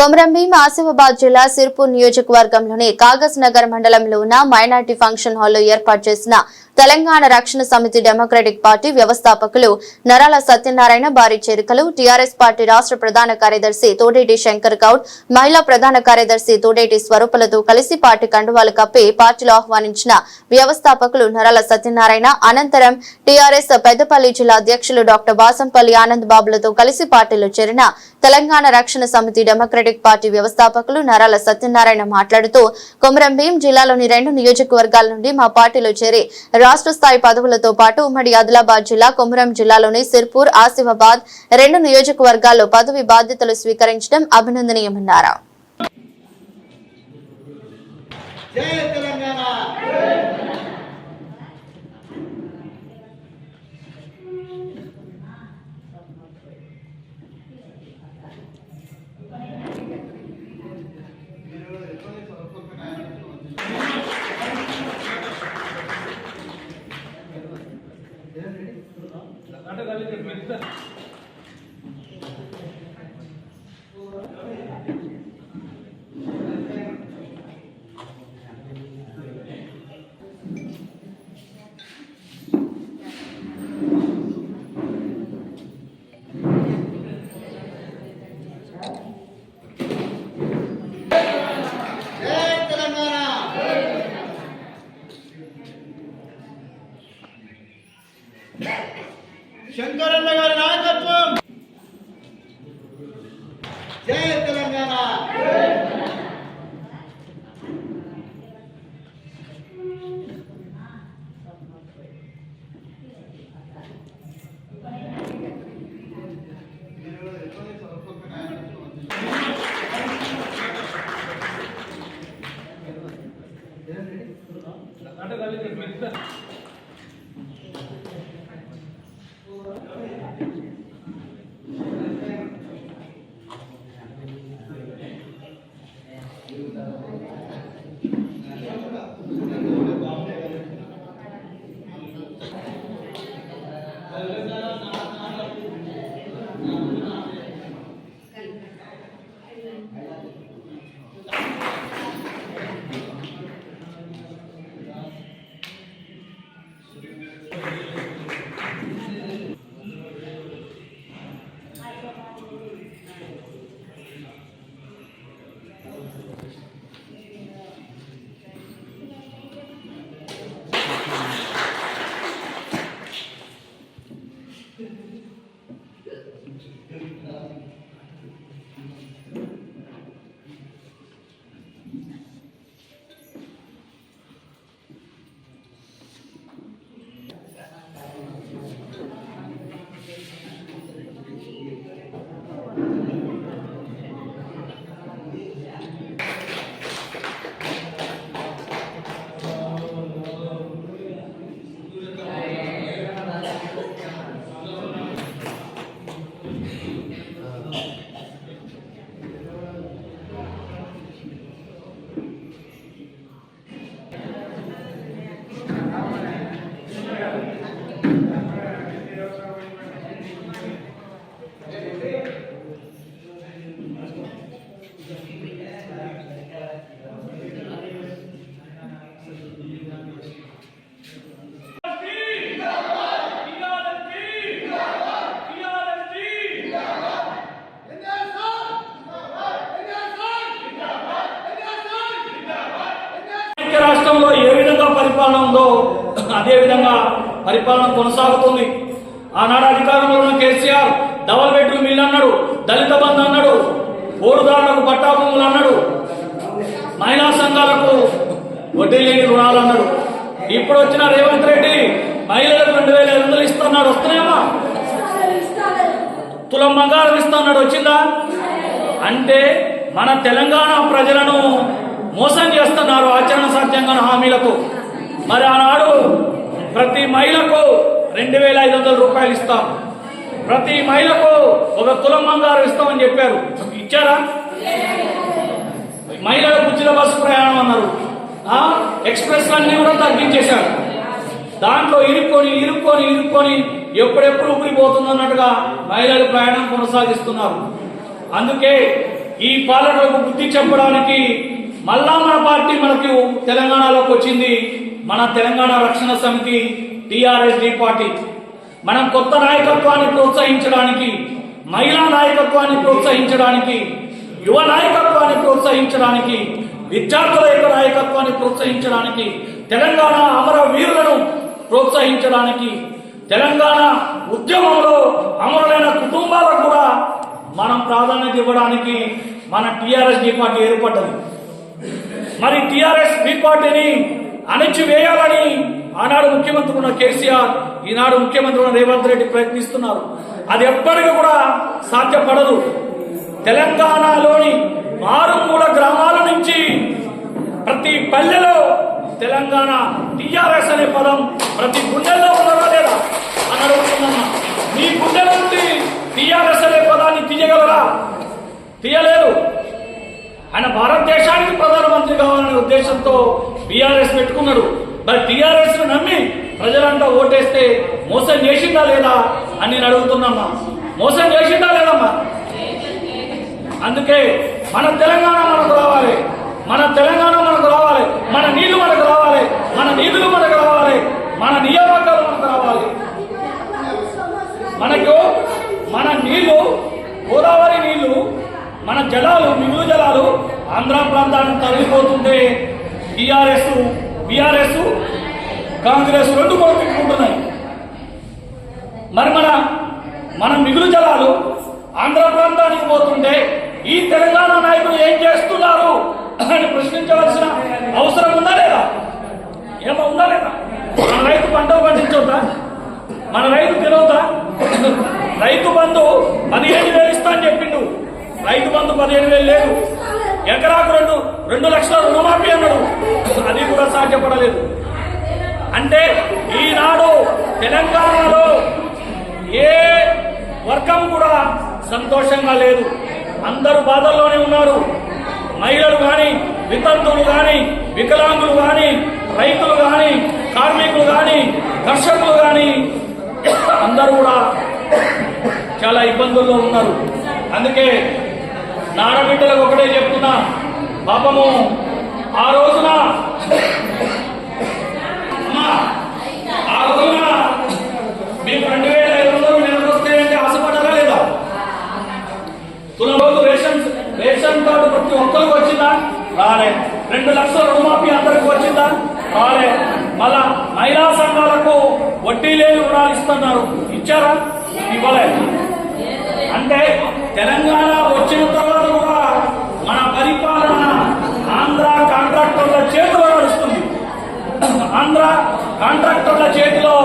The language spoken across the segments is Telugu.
కొమరంభీం ఆసిఫాబాద్ జిల్లా సిర్పూర్ నియోజకవర్గంలోని కాగజ్ నగర్ మండలంలో ఉన్న మైనార్టీ ఫంక్షన్ హాల్లో ఏర్పాటు చేసిన తెలంగాణ రక్షణ సమితి డెమోక్రటిక్ పార్టీ వ్యవస్థాపకులు నరాల సత్యనారాయణ భారీ చేరికలు టీఆర్ఎస్ పార్టీ రాష్ట్ర ప్రధాన కార్యదర్శి తోడేటి శంకర్ గౌడ్ మహిళా ప్రధాన కార్యదర్శి తోడేటి స్వరూపలతో కలిసి పార్టీ కండువాలు కప్పి పార్టీలో ఆహ్వానించిన వ్యవస్థాపకులు నరాల సత్యనారాయణ అనంతరం టీఆర్ఎస్ పెద్దపల్లి జిల్లా అధ్యక్షులు డాక్టర్ వాసంపల్లి ఆనంద్ బాబులతో కలిసి పార్టీలో చేరిన తెలంగాణ రక్షణ సమితి డెమోక్రటిక్ పార్టీ వ్యవస్థాపకులు నరాల సత్యనారాయణ మాట్లాడుతూ కొమరం భీం జిల్లాలోని రెండు నియోజకవర్గాల నుండి మా పార్టీలో చేరి రాష్ట్ర స్థాయి పదవులతో పాటు ఉమ్మడి ఆదిలాబాద్ జిల్లా కొమరం జిల్లాలోని సిర్పూర్ ఆసిఫాబాద్ రెండు నియోజకవర్గాల్లో పదవి బాధ్యతలు స్వీకరించడం అభినందనీయమన్నారు. dale, dale, hermanita. శంకరన్న గారి నాయకత్వం. పరిపాలన కొనసాగుతుంది. ఆనాడు అధికారంలో ఉన్న కేసీఆర్ డబల్ బెడ్రూమ్ ఇల్లు అన్నాడు దళిత బంధు అన్నాడు ఓరుదారులకు పట్టాభూములు అన్నాడు మహిళా సంఘాలకు వడ్డీ లేని రుణాలు అన్నాడు. ఇప్పుడు వచ్చిన రేవంత్ రెడ్డి మహిళలకు రెండు వేల ఐదు వందలు ఇస్తున్నాడు వస్తున్నాయమ్మా. తులం బంగారం ఇస్తున్నాడు వచ్చిందా? అంటే మన తెలంగాణ ప్రజలను మోసం చేస్తున్నారు ఆచరణ సాధ్యంగా హామీలతో. మరి ఆనాడు ప్రతి మహిళకు రెండు వేల ఐదు వందల రూపాయలు ఇస్తాం. ప్రతి మహిళకు ఒక తులం బంగారం ఇస్తామని చెప్పారు. ఇచ్చారా? మహిళల ఉచిత బస్సు ప్రయాణం అన్నారు. ఎక్స్ప్రెస్ అన్ని కూడా తగ్గించేశారు. దాంట్లో ఇరుక్కొని ఇరుక్కొని ఇరుక్కొని ఎప్పుడెప్పుడు ఊపిరిపోతుంది అన్నట్టుగా మహిళలు ప్రయాణం కొనసాగిస్తున్నారు. అందుకే ఈ పాలకులకు బుద్ధి చెప్పడానికి మళ్ళా మన పార్టీ మనకు తెలంగాణలోకి వచ్చింది. మన తెలంగాణ రక్షణ సమితి టిఆర్ఎస్ పార్టీ. మనం కొత్త నాయకత్వాన్ని ప్రోత్సహించడానికి మహిళా నాయకత్వాన్ని ప్రోత్సహించడానికి యువ నాయకత్వాన్ని ప్రోత్సహించడానికి విద్యార్థుల యొక్క నాయకత్వాన్ని ప్రోత్సహించడానికి తెలంగాణ అమర వీరులను ప్రోత్సహించడానికి తెలంగాణ ఉద్యమంలో అమరులైన కుటుంబాలకు కూడా మనం ప్రాధాన్యత ఇవ్వడానికి మన టిఆర్ఎస్ డి పార్టీ ఏర్పడ్డది. మరి టిఆర్ఎస్ బి పార్టీని అణచివేయాలని ఆనాడు ముఖ్యమంత్రి ఉన్న కేసీఆర్ ఈనాడు ముఖ్యమంత్రి ఉన్న రేవంత్ రెడ్డి ప్రయత్నిస్తున్నారు. అది ఎప్పటికీ కూడా సాధ్యపడదు. తెలంగాణలోని మారుమూల గ్రామాల నుంచి ప్రతి పల్లెలో తెలంగాణ టీఆర్ఎస్ అనే పదం ప్రతి గుండెల్లో ఉన్నదా లేదా? అని అడుగుతున్నా మీ గుండె నుండి టీఆర్ఎస్ అనే పదాన్ని తీయగలరా? తీయలేదు. ఆయన భారతదేశానికి ప్రధానమంత్రి కావాలనే ఉద్దేశంతో బీఆర్ఎస్ పెట్టుకున్నాడు. మరి టీఆర్ఎస్ నమ్మి ప్రజలంతా ఓటేస్తే మోసం చేసిందా లేదా అని నేను అడుగుతున్నామ్మా మోసం చేసిందా లేదమ్మా? అందుకే మన తెలంగాణ మనకు రావాలి. మన తెలంగాణ మనకు రావాలి. మన నీళ్ళు మనకు రావాలి. మన నిధులు మనకు రావాలి. మన నియామకాలు మనకు రావాలి మనకు మన నీళ్ళు గోదావరి నీళ్ళు మన జలాలు మిగులు జలాలు ఆంధ్ర ప్రాంతానికి తరలిపోతుంటే టిఆర్ఎస్ బీఆర్ఎస్ కాంగ్రెస్ రెండు కూడా పెట్టుకుంటున్నాయి మరి మన మన మిగులు జలాలు ఆంధ్ర ప్రాంతానికి పోతుంటే ఈ తెలంగాణ నాయకులు ఏం చేస్తున్నారు అని ప్రశ్నించవలసిన అవసరం ఉందా లేదా? ఏమో ఉందా లేదా? మన రైతు పంట పండించొద్దా? మన రైతు తినవుతా రైతు బంధు పదిహేను వేలు ఇస్తా అని చెప్పిండు. రైతు బంధు పదిహేను వేలు లేదు. ఎకరాకు రెండు రెండు లక్షల రుణమాఫీ అన్నాడు. అది కూడా సాధ్యపడలేదు. అంటే ఈనాడు తెలంగాణలో ఏ వర్గం కూడా సంతోషంగా లేదు. అందరూ బాధల్లోనే ఉన్నారు. మహిళలు కానీ వితంతువులు కానీ వికలాంగులు కానీ రైతులు కానీ కార్మికులు కానీ దర్శకులు కానీ అందరూ కూడా చాలా ఇబ్బందుల్లో ఉన్నారు. అందుకే నారబిడ్డలకు ఒకటే చెప్తున్నా. పాపము ఆ రోజున ఆ రోజున మీకు రెండు వేల ఐదు వందలు నెలకు వస్తాయంటే ఆశపడ్డారా లేదా? తుల రోజు రేషన్ రేషన్ కార్డు ప్రతి ఒక్కరికి వచ్చిందా? రాలే. రెండు లక్షల రుణమాఫీ అందరికి వచ్చిందా? రాలే. మళ్ళా మహిళా సంఘాలకు వడ్డీ లేని రుణాలు ఇస్తున్నారు. ఇచ్చారా? ఇవ్వలేదు అంటే తెలంగాణ వచ్చిన తర్వాత కూడా మన పరిపాలన ఆంధ్ర కాంట్రాక్టర్ల చేతిలో నడుస్తుంది ఆంధ్ర కాంట్రాక్టర్ల చేతిలో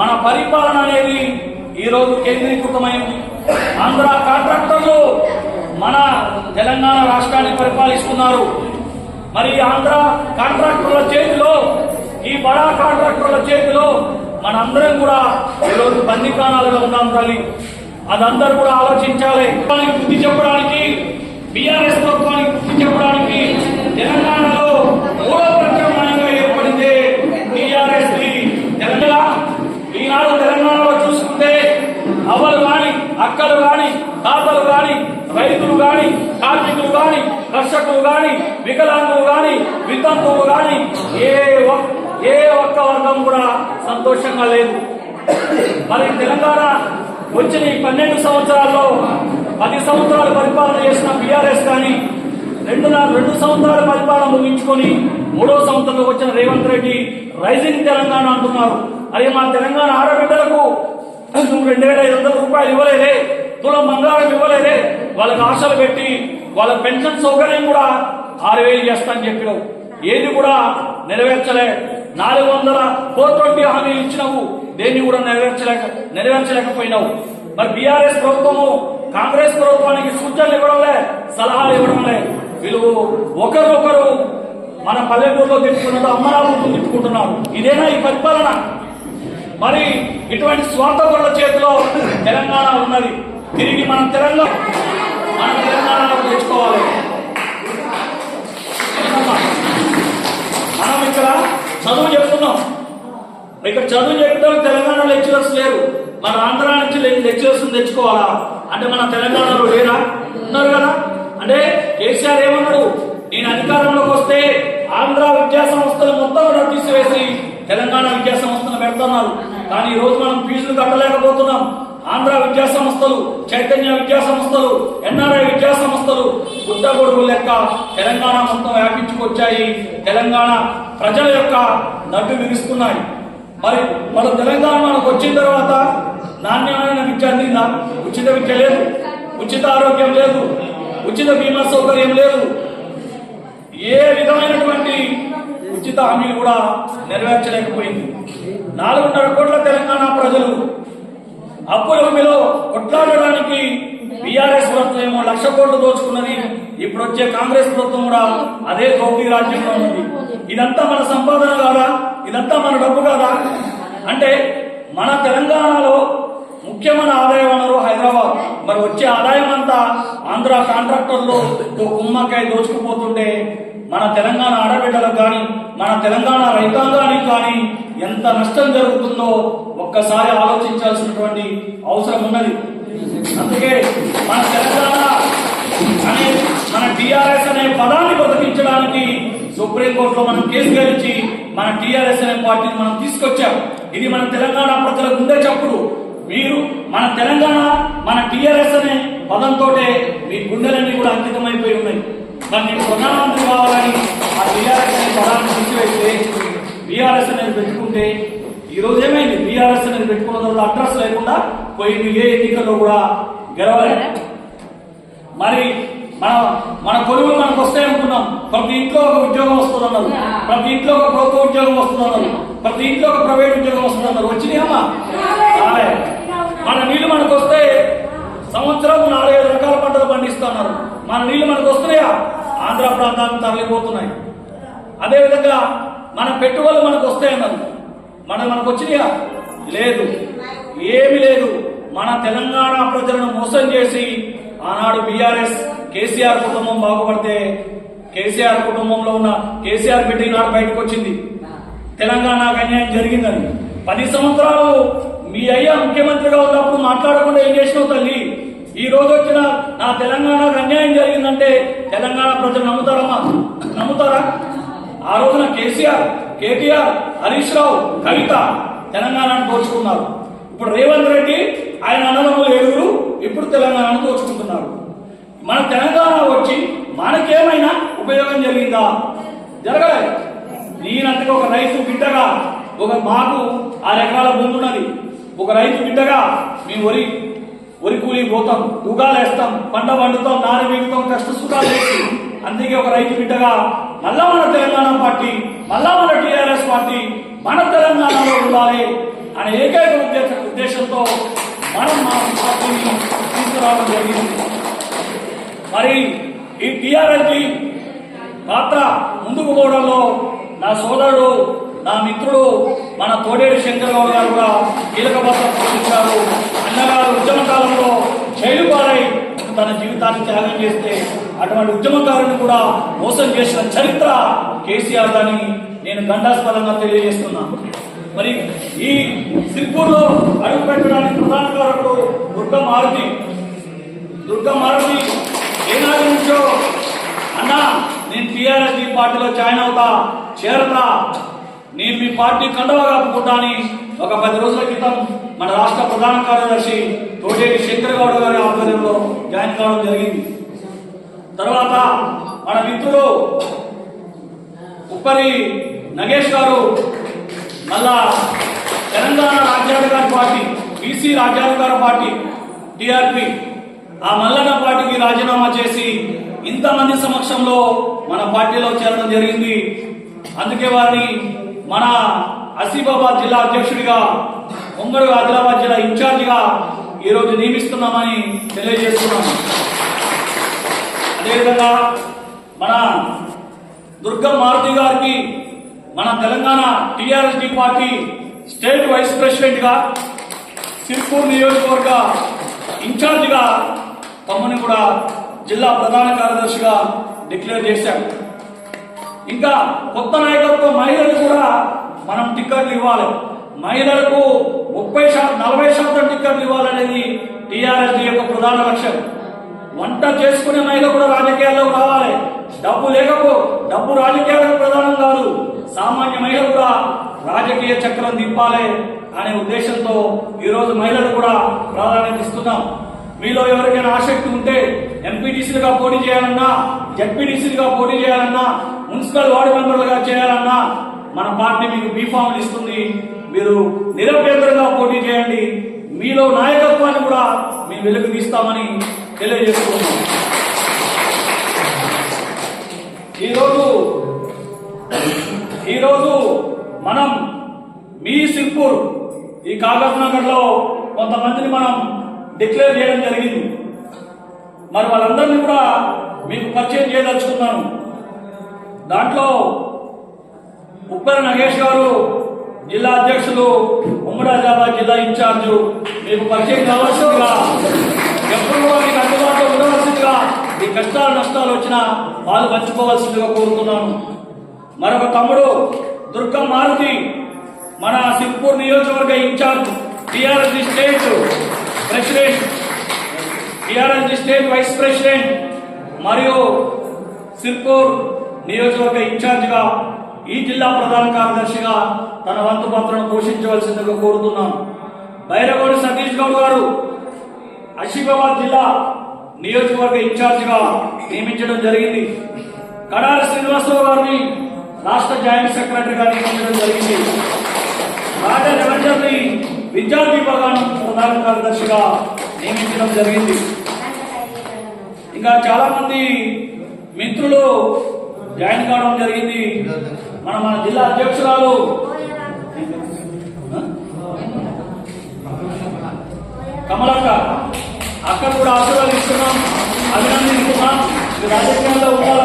మన పరిపాలన అనేది ఈ రోజు కేంద్రీకృతమైంది. ఆంధ్ర కాంట్రాక్టర్లు మన తెలంగాణ రాష్ట్రాన్ని పరిపాలిస్తున్నారు. మరి ఆంధ్ర కాంట్రాక్టర్ల చేతిలో ఈ బడా కాంట్రాక్టర్ల చేతిలో మనందరం కూడా ఈరోజు బందీకాణాలుగా ఉన్నాం తల్లి. అదందరూ కూడా ఆలోచించాలి. బుద్ధి చెప్పడానికి బీఆర్ఎస్ ప్రభుత్వానికి బుద్ధి చెప్పడానికి తెలంగాణలో మూడో ప్రత్యామ్నాయంగా ఏర్పడింది టీఆర్ఎస్ తెలంగాణ ఈనాడు తెలంగాణలో చూసుకుంటే అవ్వలు గాని అక్కలు గాని తాతలు గాని రైతులు గాని కార్మికులు గాని కర్షకులు గాని వికలాంగులు గాని వితంతువు గాని ఏ ఏ ఒక్క వర్గం కూడా సంతోషంగా లేదు. మరి తెలంగాణ వచ్చిన ఈ పన్నెండు సంవత్సరాల్లో పది సంవత్సరాలు పరిపాలన చేసిన బీఆర్ఎస్ కానీ రెండు రెండు సంవత్సరాల పరిపాలన ముగించుకొని మూడో సంవత్సరంలో వచ్చిన రేవంత్ రెడ్డి రైజింగ్ తెలంగాణ అంటున్నారు. అరే మా తెలంగాణ ఆడబిడ్డలకు నువ్వు రెండు వేల ఐదు వందల రూపాయలు ఇవ్వలేదే తులం బంగారం ఇవ్వలేదే వాళ్ళకి ఆశలు పెట్టి వాళ్ళ పెన్షన్ సౌకర్యం కూడా ఆరు వేలు చేస్తా అని చెప్పినావు. ఏది కూడా నెరవేర్చలే. నాలుగు వందల ఫోర్ ట్వంటీ హామీలు ఇచ్చినావు. దేన్ని కూడా నెరవేర్చలేక నెరవేర్చలేకపోయినావు. మరి బీఆర్ఎస్ ప్రభుత్వము కాంగ్రెస్ ప్రభుత్వానికి సూచనలు ఇవ్వడంలే సలహాలు ఇవ్వడంలే వీళ్ళు ఒకరినొకరు మన పల్లెటూరులో తిట్టుకున్నట్టు అమ్మరాబుతో తిట్టుకుంటున్నారు ఇదేనా ఈ పరిపాలన? మరి ఇటువంటి స్వార్థపరుల చేతిలో తెలంగాణ ఉన్నది. తిరిగి మనం తెలంగాణ మన తెలంగాణలో తెచ్చుకోవాలి మనం ఇక్కడ చదువు చెప్తున్నాం. ఇక్కడ చదువు చెప్పడం తెలంగాణ లెక్చరర్స్ లేరు. మన ఆంధ్ర నుంచి లెక్చరర్స్ తెచ్చుకోవాలా? అంటే మన తెలంగాణలో లేరా? ఉన్నారు కదా? అంటే కేసీఆర్ ఏమన్నాడు? నేను అధికారంలోకి వస్తే ఆంధ్ర విద్యా సంస్థలు మొత్తం తీసివేసి తెలంగాణ విద్యా సంస్థను పెడుతున్నారు. కానీ ఈ రోజు మనం ఫీజులు కట్టలేకపోతున్నాం. ఆంధ్ర విద్యా సంస్థలు చైతన్య విద్యా సంస్థలు ఎన్ఆర్ఐ విద్యా సంస్థలు గుడ్డగొడుగు లెక్క తెలంగాణ మొత్తం వ్యాపించుకొచ్చాయి. తెలంగాణ ప్రజల యొక్క నడ్డు విరుస్తున్నాయి. మరి మన తెలంగాణ మనకు వచ్చిన తర్వాత నాణ్యమైన విద్య అందిందా? ఉచిత విద్య లేదు. ఉచిత ఆరోగ్యం లేదు. ఉచిత బీమా సౌకర్యం లేదు. ఏ విధమైనటువంటి ఉచిత హామీలు కూడా నెరవేర్చలేకపోయింది. నాలుగున్నర కోట్ల తెలంగాణ ప్రజలు అప్పుల హామీలో కొట్లాడడానికి ప్రభుత్వం ఏమో లక్ష కోట్లు దోచుకున్నది. ఇప్పుడు వచ్చే కాంగ్రెస్ ప్రభుత్వం కూడా అదే దోపిడీ రాజ్యంలో ఉంది. ఇదంతా మన సంపాదన కాదా? ఇదంతా మన డబ్బు కాదా? అంటే మన తెలంగాణలో ముఖ్యమైన ఆదాయ వనరు హైదరాబాద్. మరి వచ్చే ఆదాయం అంతా ఆంధ్ర కాంట్రాక్టర్లు కుమ్మకాయ దోచుకుపోతుంటే మన తెలంగాణ ఆడబిడ్డలకు కానీ మన తెలంగాణ రైతాంగానికి కానీ ఎంత నష్టం జరుగుతుందో ఒక్కసారి ఆలోచించాల్సినటువంటి అవసరం ఉన్నది. అందుకే మన తెలంగాణ టిఆర్ఎస్ అనే పదాన్ని బతికించడానికి సుప్రీంకోర్టులో మనం కేసు గెలిచి మన టిఆర్ఎస్ అనే పార్టీని మనం తీసుకొచ్చాం. ఇది మన తెలంగాణ ప్రజలకు గుండె చప్పుడు. మీరు మన తెలంగాణ మన టిఆర్ఎస్ అనే పదంతో మీ గుండెలన్నీ కూడా అంకితమైపోయి ఉన్నాయి. మరి నేను ప్రధానమంత్రి కావాలని ఆ టిఆర్ఎస్ అనే పదాన్ని తీసివేస్తే బీఆర్ఎస్ అనేది పెట్టుకుంటే ఈ రోజు ఏమైంది? బీఆర్ఎస్ అనేది పెట్టుకున్న తర్వాత అడ్రస్ లేకుండా పోయింది ఏ ఎన్నికల్లో కూడా గెలవలేదు మరి మన మన కొలువులు మనకు వస్తాయి అనుకున్నాం. ప్రతి ఇంట్లో ఒక ఉద్యోగం వస్తుందన్నారు. ప్రతి ఇంట్లో ఒక ప్రభుత్వ ఉద్యోగం వస్తుందన్నారు. ప్రతి ఇంట్లో ఒక ప్రైవేట్ ఉద్యోగం వస్తుందన్నారు. వచ్చినాయమ్మా. మన నీళ్ళు మనకు వస్తే సంవత్సరం నాలుగైదు రకాల పంటలు పండిస్తున్నారు. మన నీళ్ళు మనకు వస్తున్నాయా? ఆంధ్ర ప్రాంతానికి తరలిపోతున్నాయి. అదేవిధంగా మన పెట్టుబడులు మనకు వస్తాయన్నారు. మన మనకు వచ్చినాయా? లేదు. ఏమి లేదు. మన తెలంగాణ ప్రజలను మోసం చేసి ఆనాడు బీఆర్ఎస్ కేసీఆర్ కుటుంబం బాగుపడితే కేసీఆర్ కుటుంబంలో ఉన్న కేసీఆర్ బిడ్డ ఈనాడు బయటకు వచ్చింది. తెలంగాణకు అన్యాయం జరిగిందని. పది సంవత్సరాలు మీ అయ్యా ముఖ్యమంత్రిగా ఉన్నప్పుడు మాట్లాడకుండా ఏం చేసినావు తల్లి? ఈ రోజు వచ్చిన నా తెలంగాణకు అన్యాయం జరిగిందంటే తెలంగాణ ప్రజలు నమ్ముతారమ్మా. నమ్ముతారా? ఆ రోజున కేసీఆర్ కేటీఆర్ హరీష్ రావు కవిత తెలంగాణను దోచుకున్నారు. ఇప్పుడు రేవంత్ రెడ్డి ఆయన అన్నదమ్ములు ఏడుగురు ఇప్పుడు తెలంగాణను దోచుకుంటున్నారు. మన తెలంగాణ వచ్చి మనకేమైనా ఉపయోగం జరిగిందా? జరగలేదు నేనంతగా ఒక రైతు బిడ్డగా ఒక మాకు ఆరు ఎకరాల భూమి ఉన్నది ఒక రైతు బిడ్డగా మేము వరి వరి కూలి పోతాం దుగాలు వేస్తాం పంట పండుతాం నారి వీగుతాం కష్ట సుఖాలు చేసి అందుకే ఒక రైతు బిడ్డగా మళ్ళా మన తెలంగాణ పార్టీ మళ్ళా మన టీఆర్ఎస్ పార్టీ మన తెలంగాణలో ఉండాలి అనే ఏకైక ఉద్దేశ ఉద్దేశంతో మనం మా పార్టీని తీసుకురావడం జరిగింది. మరి ఈ టీఆర్ఎస్ పాత్ర ముందుకు పోవడంలో నా సోదరుడు నా మిత్రుడు మన తోడేరు శంకరరావు గారు కూడా కీలక పాత్ర పోషించారు. అన్నగారు ఉద్యమ కాలంలో జైలు పాలై తన జీవితాన్ని త్యాగం చేస్తే అటువంటి ఉద్యమకారుని కూడా మోసం చేసిన చరిత్ర కేసీఆర్ అని నేను గండాస్పదంగా తెలియజేస్తున్నాను మరి ఈ సిర్పూర్లో అడుగు పెట్టడానికి ప్రధాన కారకుడు దుర్గ మారుతి దుర్గ మారుతి ఏనాడు నుంచో అన్నా నేను టీఆర్ఎస్ ఈ పార్టీలో జాయిన్ అవుతా. చేరతా. నేను మీ పార్టీ కండవ కప్పుకుంటా అని ఒక పది రోజుల క్రితం మన రాష్ట్ర ప్రధాన కార్యదర్శి తోటేటి శంకర్ గౌడ్ గారి ఆధ్వర్యంలో జాయిన్ కావడం జరిగింది. తర్వాత మన మిత్రుడు ఉప్పరి నగేష్ గారు మళ్ళా తెలంగాణ రాజ్యాంగ పార్టీ బీసీ రాజ్యాంగ పార్టీ టిఆర్పి ఆ మల్లన్న పార్టీకి రాజీనామా చేసి ఇంతమంది సమక్షంలో మన పార్టీలో చేరడం జరిగింది. అందుకే వారిని మన ఆసిఫాబాద్ జిల్లా అధ్యక్షుడిగా ముంగడు ఆదిలాబాద్ జిల్లా ఇన్ఛార్జిగా ఈరోజు నియమిస్తున్నామని తెలియజేస్తున్నాము. అదేవిధంగా మన దుర్గా మారుతి గారికి మన తెలంగాణ టిఆర్ఎస్డి పార్టీ స్టేట్ వైస్ ప్రెసిడెంట్గా సిర్పూర్ నియోజకవర్గ ఇన్ఛార్జిగా తమ్ముని కూడా జిల్లా ప్రధాన కార్యదర్శిగా డిక్లేర్ చేశారు. ఇంకా కొత్త నాయకత్వం మహిళలు కూడా మనం టిక్కెట్లు ఇవ్వాలి. మహిళలకు ముప్పై శాతం నలభై శాతం టిక్కెట్లు ఇవ్వాలనేది టీఆర్ఎస్ యొక్క ప్రధాన లక్ష్యం. వంట చేసుకునే మహిళ కూడా రాజకీయాల్లో రావాలి. డబ్బు లేకపో డబ్బు రాజకీయాలకు ప్రధానం కాదు సామాన్య మహిళ కూడా రాజకీయ చక్రం దింపాలి అనే ఉద్దేశంతో ఈరోజు మహిళలు కూడా ప్రాధాన్యత ఇస్తున్నాం. మీలో ఎవరికైనా ఆసక్తి ఉంటే ఎంపీటీసీలుగా పోటీ చేయాలన్నా జడ్పీటీసీలుగా పోటీ చేయాలన్నా మున్సిపల్ వార్డు మెంబర్లుగా చేయాలన్నా మన పార్టీ మీకు బీఫామ్లు ఇస్తుంది. మీరు నిరభ్యంతరంగా పోటీ చేయండి. మీలో నాయకత్వాన్ని కూడా మేము వెలుగు తీస్తామని తెలియజేస్తున్నాం. ఈరోజు ఈరోజు మనం మీ సిర్పూర్ ఈ కాగజ్ నగర్లో కొంతమందిని మనం డిక్లేర్ చేయడం జరిగింది. మరి వాళ్ళందరినీ కూడా మీకు పరిచయం చేయదలుచుకున్నాను. దాంట్లో ఉప్పర నగేష్ గారు జిల్లా అధ్యక్షులు ఉమ్మడాజాబాద్ జిల్లా ఇన్ఛార్జు మీకు పరిచయం కావాల్సిందిగా ఎప్పుడు కూడా మీకు అందుబాటులో ఉండవలసిందిగా మీ కష్టాలు నష్టాలు వచ్చినా వాళ్ళు పంచుకోవాల్సిందిగా కోరుతున్నాను. మరొక తమ్ముడు దుర్గా మారుతి మన సిర్పూర్ నియోజకవర్గ incharge TRS state. President TRS state vice president మరియు సిర్పూర్ నియోజకవర్గ ఇన్ఛార్జిగా ఈ జిల్లా ప్రధాన కార్యదర్శిగా తన వంతు పాత్రను పోషించవలసిందిగా కోరుతున్నాను. బైరగోడి సతీష్ గౌడ్ గారు ఆసిఫాబాద్ జిల్లా నియోజకవర్గ ఇన్ఛార్జిగా నియమించడం జరిగింది. కడారి శ్రీనివాసరావు గారిని రాష్ట్ర జాయింట్ సెక్రటరీగా నియమించడం జరిగింది. రాజా నిరంజన్ని విద్యార్థి విభాగానికి ప్రధాన కార్యదర్శిగా నియమించడం జరిగింది. ఇంకా చాలా మంది మిత్రులు జాయిన్ కావడం జరిగింది. మన మన జిల్లా అధ్యక్షురాలు. కమలక్క. అక్కడ కూడా ఆశీర్వాదిస్తున్నాం. అభినందిస్తున్నాం. రాజకీయాల్లో ఉండాలి